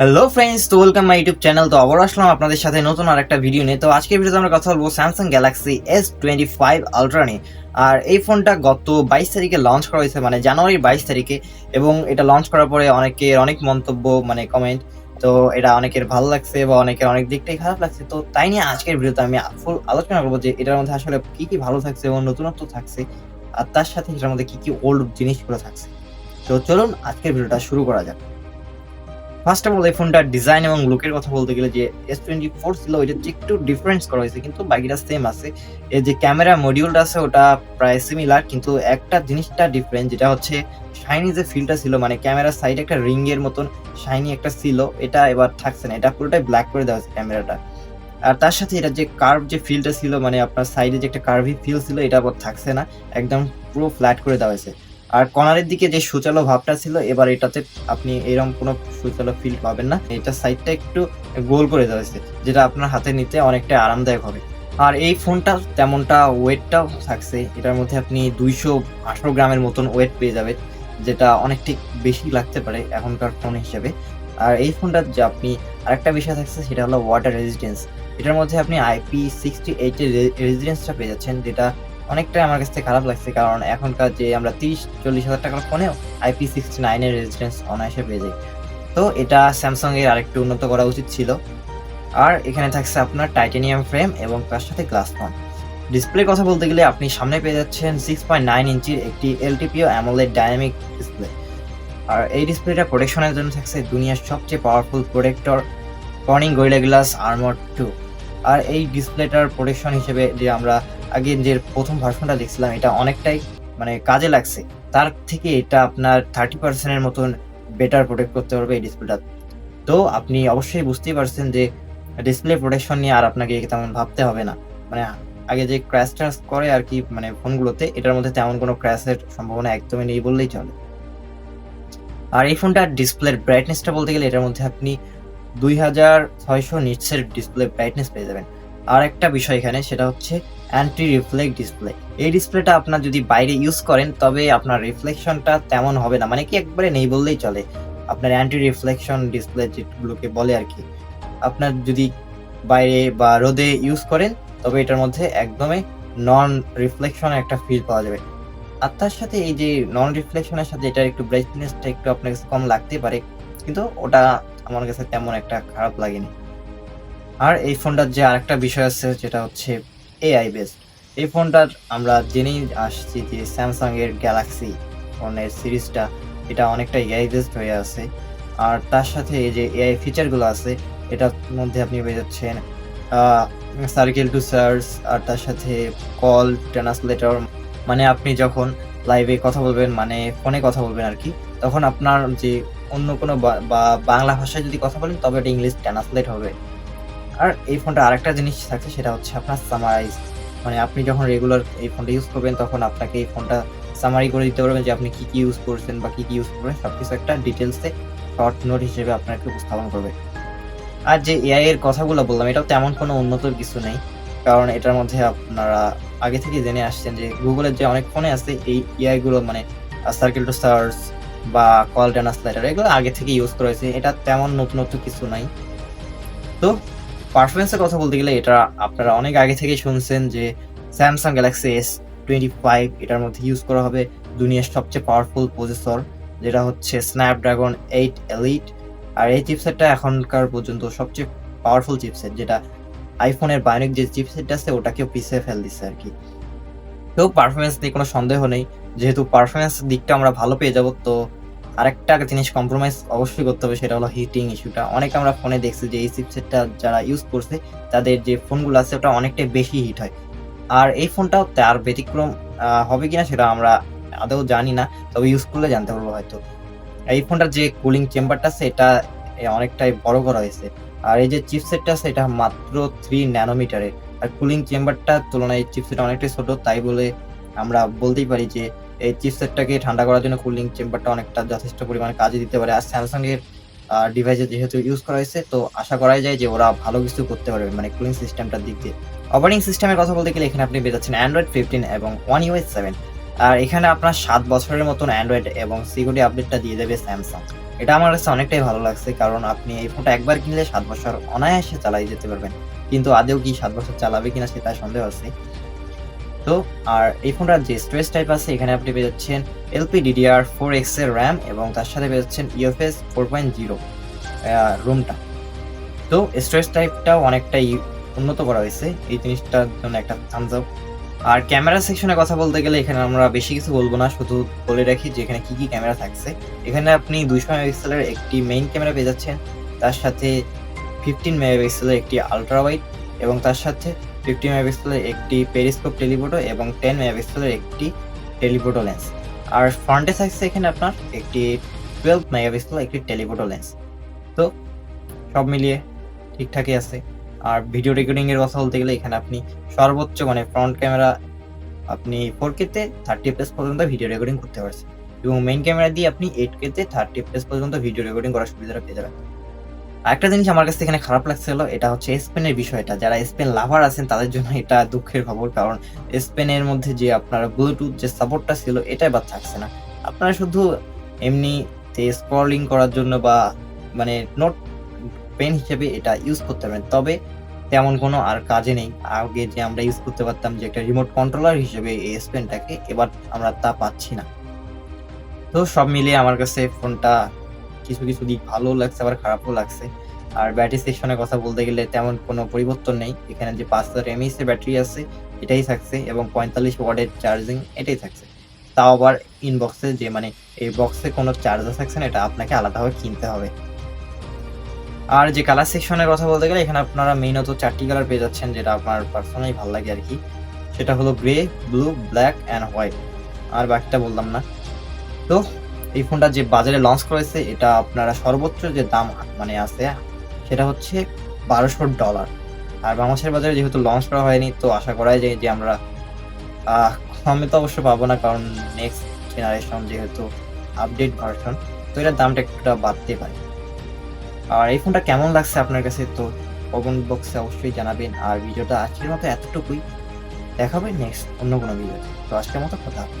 Hello friends তো welcome my YouTube channel তো আবার আসলাম আপনাদের সাথে নতুন আর একটা ভিডিও নিয়ে। তো আজকের ভিডিওতে আমরা কথা বলব Samsung Galaxy S twenty five ultra নিয়ে। আর এই ফোনটা গত বাইশ তারিখে লঞ্চ করা হয়েছে মানে জানুয়ারির বাইশ তারিখে। এবং এটা লঞ্চ করার পরে অনেকের অনেক মন্তব্য মানে কমেন্ট তো এটা অনেকের ভালো লাগছে বা অনেকের অনেক দিকটাই খারাপ লাগছে। তো তাই নিয়ে আজকের ভিডিওতে আমি ফুল আলোচনা করব যে এটার মধ্যে আসলে কি কি ভালো থাকছে এবং নতুনত্ব থাকছে। আর তার সাথে এটার মধ্যে কি কি ওল্ড জিনিসগুলো থাকছে। তো চলুন আজকের ভিডিওটা শুরু করা যাক। ফার্স্ট অফ অল এই ফোনটার ডিজাইন এবং লুকের কথা বলতে গেলে যে এস টোয়েন্টি ফোর ছিল, ওইটা একটু ডিফারেন্স করা হয়েছে, কিন্তু বাকিটা সেম আছে। এই যে ক্যামেরা মডিউলটা আছে, ওটা প্রায় সিমিলার কিন্তু একটা জিনিসটা ডিফারেন্ট যেটা হচ্ছে শাইনি যে ফিলটা ছিল মানে ক্যামেরার সাইডে একটা রিং এর মতন শাইনি একটা ছিল, এটা এবার থাকছে না। এটা পুরোটাই ব্ল্যাক করে দেওয়া হয়েছে ক্যামেরাটা আর তার সাথে এটা যে কার্ভ যে ফিলটা ছিল মানে আপনার সাইডে যে একটা কার্ভি ফিল ছিল, এটা আবার থাকছে না। একদম পুরো ফ্ল্যাট করে দেওয়া হয়েছে। আর কর্নারের দিকে যে সুচালো ভাবটা ছিল, এবার এটাতে আপনি এরকম কোনো সুচালো ফিল পাবেন না। এটা সাইডটা একটু গোল করে হয়েছে যেটা আপনার হাতে নিতে অনেকটা আরামদায়ক হবে। আর এই ফোনটা তেমনটা ওয়েটটাও থাকছে, এটার মধ্যে আপনি দুইশো আঠারো গ্রামের মতন ওয়েট পেয়ে যাবেন, যেটা অনেকটি বেশি লাগতে পারে এখনকার ফোন হিসেবে। আর এই ফোনটার যে আপনি আরেকটা বিষয় থাকছে, সেটা হলো ওয়াটার রেজিস্ট্যান্স এটার মধ্যে আপনি আইপি সিক্সটি এইটের রেজিস্ট্যান্সটা পেয়ে যাচ্ছেন, যেটা অনেকটাই আমার কাছে খারাপ লাগছে, কারণ এখনকার যে আমরা তিরিশ, চল্লিশ হাজার টাকার ফোনেও আইপি সিক্সটি নাইনের রেজিস্ট্যান্স অনায়াসে পেয়ে যাই। তো এটা স্যামসাং এর আরেকটু উন্নত করা উচিত ছিল। আর এখানে থাকছে আপনার টাইটেনিয়াম ফ্রেম এবং তার সাথে গ্লাস ফোন ডিসপ্লে কথা বলতে গেলে আপনি সামনে পেয়ে যাচ্ছেন সিক্স পয়েন্ট নাইন ইঞ্চির একটি এলটিপিও অ্যামোলেড ডাইনামিক ডিসপ্লে আর এই ডিসপ্লেটা প্রোটেকশনের জন্য থাকছে দুনিয়ার সবচেয়ে powerful protector Corning Gorilla glass armor two আর এই ডিসপ্লেটার প্রোটেকশন হিসেবে যে আমরা আগে যে প্রথম ভার্সনটা দেখছিলাম, এটা অনেকটাই মানে কাজে লাগছে। তার থেকে এটা আপনার থার্টি পার্সেন্টের মতন বেটার প্রোটেক্ট করতে পারবে এই ডিসপ্লেটা তো আপনি অবশ্যই বুঝতেই পারছেন যে ডিসপ্লে প্রোটেকশন নিয়ে আর আপনাকে তেমন ভাবতে হবে না। মানে আগে যে ক্র্যাশ ট্র্যাশ করে আর কি মানে ফোনগুলোতে, এটার মধ্যে তেমন কোনো ক্র্যাশের সম্ভাবনা একদমই নেই বললেই চলে। আর এই ফোনটার ডিসপ্লের ব্রাইটনেসটা বলতে গেলে এটার মধ্যে আপনি দুই হাজার ছয়শো নিটসের ডিসপ্লে ব্রাইটনেস পেয়ে যাবেন। আর একটা বিষয় এখানে, সেটা হচ্ছে অ্যান্টি রিফ্লেক্ট ডিসপ্লে এই ডিসপ্লেটা আপনার যদি বাইরে ইউজ করেন, তবে আপনার রিফ্লেকশনটা তেমন হবে না। মানে কি একবারে নেই বললেই চলে। আপনার অ্যান্টি রিফ্লেকশন ডিসপ্লে যেগুলোকে বলে আর কি। আপনার যদি বাইরে বা রোদে ইউজ করেন, তবে এটার মধ্যে একদমই নন রিফ্লেকশনের একটা ফিল পাওয়া যাবে। আর তার সাথে এই যে নন রিফ্লেকশনের সাথে এটার একটু ব্রাইটনেসটা একটু আপনার কম লাগতে পারে। কিন্তু ওটা আমার কাছে তেমন একটা খারাপ লাগেনি। আর এই ফোনটার যে আরেকটা বিষয় আছে, যেটা হচ্ছে এআই বেস এই ফোনটার আমরা জেনেই আসছি যে স্যামসাং এর গ্যালাক্সি ফোনের সিরিজটা, এটা অনেকটা এআই বেসড হয়ে আছে। আর তার সাথে এই যে এআই ফিচারগুলো আছে, এটার মধ্যে আপনি পেয়ে যাচ্ছেন সার্কেল টু সার্চ আর তার সাথে কল ট্রান্সলেটর মানে আপনি যখন লাইভে কথা বলবেন মানে ফোনে কথা বলবেন আর কি, তখন আপনার যে অন্য কোনো বা- বাংলা ভাষায় যদি কথা বলেন, তবে এটা ইংলিশ ট্রান্সলেট হবে। আর এই ফোনটা আরেকটা জিনিস থাকছে, সেটা হচ্ছে আপনার সামারাইজ মানে আপনি যখন রেগুলার এই ফোনটা ইউজ করবেন, তখন আপনাকে এই ফোনটা সামারি করে দিতে পারবেন যে আপনি কী কী ইউজ করছেন বা কি কি ইউজ করবেন। সবকিছু একটা ডিটেলসে শর্ট নোট হিসেবে আপনাকে উপস্থাপন করবে। আর যে এআই এর কথাগুলো বললাম, এটাও তেমন কোনো উন্নত কিছু নেই। কারণ এটার মধ্যে আপনারা আগে থেকে জেনে আসছেন যে গুগলের যে অনেক ফোনে আছে, এই এআইগুলো মানে সার্কেল টু সার্চ বা কল ট্রান্সলেটার এগুলো আগে থেকে ইউজ করা হয়েছে। এটা তেমন নতুনত্ব কিছু নাই। তো পারফরমেন্সের কথা বলতে গেলে এটা আপনারা অনেক আগে থেকে শুনছেন যে Samsung Galaxy S twenty five এটার মধ্যে ইউজ করা হবে দুনিয়ার সবচেয়ে পাওয়ারফুল প্রসেসর যেটা হচ্ছে স্ন্যাপড্রাগন এইট এলিট আর এই চিপসেটটা এখনকার পর্যন্ত সবচেয়ে পাওয়ারফুল চিপসেট যেটা আইফোনের বায়োনিক যে চিপসেটটা আছে, ওটাকেও পিছিয়ে ফেল দিচ্ছে আর কি। তো পারফরমেন্স নিয়ে কোনো সন্দেহ নেই। যেহেতু পারফরমেন্স দিকটা আমরা ভালো পেয়ে যাব, তো আরেকটা জিনিস কম্প্রোমাইজ অবশ্যই করতে হবে, সেটা হলো হিটিং ইস্যুটা অনেক আমরা ফোনে দেখছি যে এই চিপসেটটা যারা ইউজ করছে, তাদের যে ফোনগুলো আছে, ওটা অনেকটাই বেশি হিট হয়। আর এই ফোনটাও তার ব্যতিক্রম হবে কিনা সেটা আমরা আদৌ জানি না, তবে ইউজ করলে জানতে পারব হয়তো। এই ফোনটার যে কুলিং চেম্বারটা আছে, এটা অনেকটাই বড় করা হয়েছে। আর এই যে চিপসেটটা আছে, এটা মাত্র থ্রি ন্যানোমিটারের আর কুলিং চেম্বারটার তুলনায় চিপসেট অনেকটাই ছোট, তাই বলে আমরা বলতেই পারি যে এই চিপসেটটাকে ঠান্ডা করার জন্য কুলিং চেম্বারটা অনেকটা যথেষ্ট পরিমাণে কাজে দিতে পারে। আর স্যামসাং এর ডিভাইসে যেহেতু ইউজ করা হয়েছে, তো আশা করাই যায় যে ওরা ভালো কিছু করতে পারবে মানে কুলিং সিস্টেমটার দিক দিয়ে। অপারেটিং সিস্টেমের কথা বলতে গেলে এখানে আপনি পেয়ে অ্যান্ড্রয়েড ফিফটিন এবং ওয়ান ইউএস সেভেন আর এখানে আপনার সাত বছরের মতন অ্যান্ড্রয়েড এবং সিকিউরিটি আপডেটটা দিয়ে দেবে স্যামসাং এটা আমার কাছে অনেকটাই ভালো লাগছে, কারণ আপনি এই ফোনটা একবার কিনলে সাত বছর অনায়াসে চালাই যেতে পারবেন। কিন্তু আদেও কি সাত বছর চালাবে কিনা সেটা সন্দেহ আছে। তো, আর এই ফোনটার যে স্টোরেজ টাইপ আছে, এখানে আপনি পেয়ে যাচ্ছেন এলপি ডিডিআর ফোর এক্সের র্যাম এবং তার সাথে পেয়ে যাচ্ছেন ইউএফএস ফোর পয়েন্ট জিরো রুমটা তো স্টোরেজ টাইপটাও অনেকটাই উন্নত করা হয়েছে। এই জিনিসটার জন্য একটা থামস আপ আর ক্যামেরা সেকশনে কথা বলতে গেলে, এখানে আমরা বেশি কিছু বলব না। শুধু বলে রাখি যে, এখানে কি কি ক্যামেরা থাকছে। এখানে আপনি দুইশো মেগাপিক্সেলের একটি মেইন ক্যামেরা পেয়ে যাচ্ছেন। তার সাথে ফিফটিন মেগাপিক্সেলের একটি আলট্রা ওয়াইড এবং তার সাথে ফিফটি মেগাপিক্সেলের একটি পেরিস্কোপ টেলিফোটো এবং টেন মেগাপিক্সেলের একটি টেলিফোটো লেন্স। আর ফ্রন্টে থাকছে এখানে আপনার একটি টুয়েলভ মেগাপিক্সেলের একটি টেলিফোটো লেন্স। তো সব মিলিয়ে ঠিকঠাকই আছে। আর ভিডিও রেকর্ডিং এর কথা বলতে গেলে এখানে আপনি সর্বোচ্চ মানে ফ্রন্ট ক্যামেরা আপনি ফোর কেতে থার্টি প্লাস পর্যন্ত ভিডিও রেকর্ডিং করতে পারছেন। এবং মেইন ক্যামেরা দিয়ে আপনি এইট কেতে থার্টি প্লাস পর্যন্ত ভিডিও রেকর্ডিং করার সুবিধাটা পেয়ে যাবেন। আরেকটা জিনিস আমার কাছে এখানে খারাপ লাগছিল এটা হচ্ছে স্পেনের বিষয়টা। যারা স্পেন লাভার আছেন, তাদের জন্য এটা দুঃখের খবর, কারণ স্পেনের মধ্যে যে আপনার ব্লুটুথ যে সাপোর্টটা ছিল, এটাই এবার থাকছে না। আপনারা শুধু এমনি স্ক্রলিং করার জন্য বা মানে নোট পেন হিসেবে এটা ইউজ করতে পারেন তবে তেমন কোনো আর কাজে নেই। আগে যে আমরা ইউজ করতে পারতাম যে একটা রিমোট কন্ট্রোলার হিসেবে এই স্পেনটাকে, এবার আমরা তা পাচ্ছি না। তো সব মিলিয়ে আমার কাছে ফোনটা কিছু কিছু দিক ভালো লাগছে, আবার খারাপও লাগছে। আর ব্যাটারি সেকশনের কথা বলতে গেলে তেমন কোনো পরিবর্তন নেই। এখানে যে পাঁচ হাজার এমএইচ এর ব্যাটারি আছে, এটাই থাকছে এবং পঁয়তাল্লিশ ওয়ার্ডের চার্জিং এটাই থাকছে। তাও আবার ইনবক্সে যে মানে এই বক্সে কোনো চার্জার থাকছে না, এটা আপনাকে আলাদাভাবে কিনতে হবে। আর যে কালার সেকশনের কথা বলতে গেলে, এখানে আপনারা মেইনত চারটি কালার পেয়ে যাচ্ছেন, যেটা আপনার পার্সোনালি ভালো লাগে আর কি। সেটা হলো grey blue black and white আর বাকিটা বললাম না। তো এই ফোনটা যে বাজারে লঞ্চ করেছে, এটা আপনারা সর্বোচ্চ যে দাম মানে আছে, সেটা হচ্ছে বারোশো ডলার আর বাংলাদেশের বাজারে যেহেতু লঞ্চ করা হয়নি, তো আশা করাই যায় যে আমরা কমে তো অবশ্য পাবো না, কারণ নেক্সট জেনারেশন যেহেতু আপডেট ভার্সন তো এটার দামটা একটু বাড়তে পারে। আর এই ফোনটা কেমন লাগছে আপনার কাছে, তো কমেন্ট বক্সে অবশ্যই জানাবেন। আর ভিডিওটা আজকের মতো এতটুকুই। দেখাবে নেক্সট অন্য কোনো ভিডিও তো। আজকের মতো কথা হবে